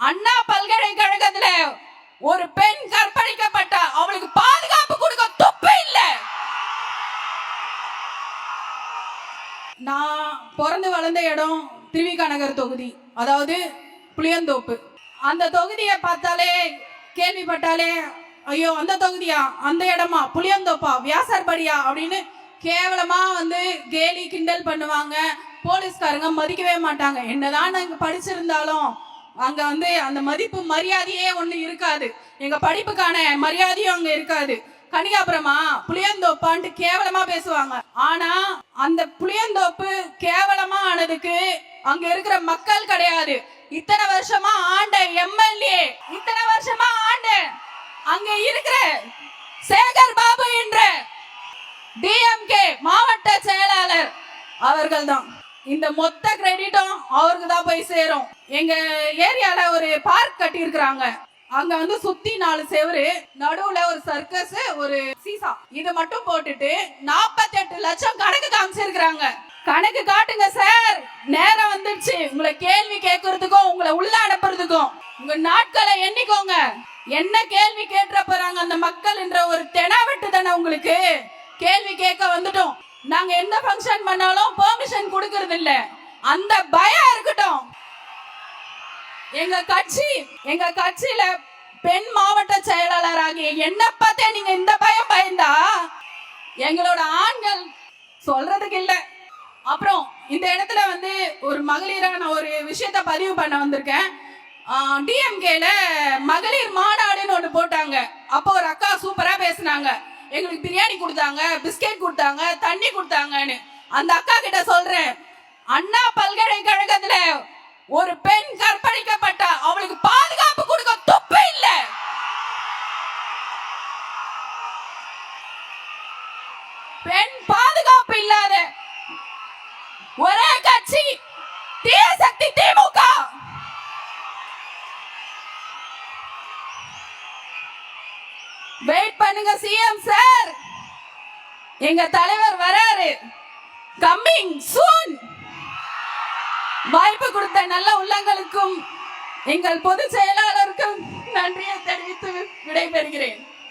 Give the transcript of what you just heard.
அண்ணா பல்கலைக்கழகத்துல ஒரு பெண் கற்பழிக்கப்பட்ட அவளுக்கு பாதுகாப்பு கொடுக்க துப்பு இல்ல. நான் பிறந்து வளர்ந்த இடம் திருவிக நகர் தொகுதி அதாவது புளியந்தோப்பு. அந்த தொகுதியை பார்த்தாலே கேள்விப்பட்டாலே ஐயோ அந்த தொகுதியா அந்த இடமா புளியந்தோப்பா வியாசர்படியா அப்படின்னு கேவலமா வந்து கேலி கிண்டல் பண்ணுவாங்க. போலீஸ்காரங்க மதிக்கவே மாட்டாங்க. என்னதான் நாங்க படிச்சிருந்தாலும் அங்க வந்து அந்த மதிப்பு மரியாதையே ஒண்ணு இருக்காது. எங்க படிப்புக்கான மரியாதையும் அங்க இருக்காது. கனிகாபுரமா புளியந்தோப்பான்ட்டு கேவலமா பேசுவாங்க. ஆனா அந்த புளியந்தோப்பு கேவலமா ஆனதுக்கு அங்க இருக்கிற மக்கள் கிடையாது. இத்தனை வருஷமா ஆண்ட எம்எல்ஏ. இத்தனை வருஷமா ஆண்ட அங்க இருக்கிற சேகர் பாபு என்ற டிஎம்கே மாவட்ட செயலாளர் அவர்கள்தான். இந்த மொத்த கிரெடிட்டும் அவருக்கு தான் போய் சேரும். எங்க ஏரியால ஒரு பார்க் கட்டி இருக்கிறாங்க அங்க வந்து சுத்தி நாலு செவரு நடுவுல ஒரு சர்க்கஸ் ஒரு சீசா. இது மட்டும் போட்டுட்டு 48 லட்சம் கணக்கு காமிச்சிருக்கிறாங்க. கணக்கு காட்டுங்க சார் நேரம் வந்துருச்சு உங்களை கேள்வி கேட்கறதுக்கும் உங்களை உள்ள அனுப்புறதுக்கும். உங்க நாட்களை எண்ணிக்கோங்க. என்ன கேள்வி கேட்டுற போறாங்க அந்த மக்கள் என்ற ஒரு தெனாவெட்டு தானே உங்களுக்கு? கேள்வி கேட்க வந்துட்டோம். நாங்க எந்த ஃபங்க்ஷன் பண்ணாலும் பெர்மிஷன் கொடுக்கறது இல்ல அந்த பயம் இருக்கட்டும். எங்க கட்சி எங்க கட்சியில பெண் மாவட்ட செயலாளர் ஆகிய என்ன பார்த்தே நீங்க இந்த பயம் பயந்தா? எங்களோட ஆண்கள் சொல்றதுக்கு இல்ல. அப்புறம் இந்த இடத்துல வந்து ஒரு மகளிரான ஒரு விஷயத்த பதிவு பண்ண வந்திருக்கேன். டிஎம்கேல மகளிர் மாநாடுன்னு ஒன்று போட்டாங்க. அப்போ ஒரு அக்கா சூப்பரா பேசுனாங்க. எங்களுக்கு பிரியாணி கொடுத்தாங்க பிஸ்கெட் கொடுத்தாங்க தண்ணி கொடுத்தாங்கன்னு. அந்த அக்கா கிட்ட சொல்றேன் அண்ணா பல்கலைக்கழகத்துல ஒரு பெண் கற்பழிக்கப்பட்ட அவளுக்கு பாதுகாப்பு கொடுக்க துப்பு இல்ல. பெண் பாதுகாப்பு இல்லாத ஒரே கட்சி தீயசக்தி திமுக. வெயிட் பண்ணுங்க சிஎம் எங்க தலைவர் வராரு. கம்மிங் சூன் வாய்ப்பு கொடுத்த நல்ல உள்ளங்களுக்கும் எங்கள் பொதுச் செயலாளருக்கும் நன்றியை தெரிவித்து விடைபெறுகிறேன்.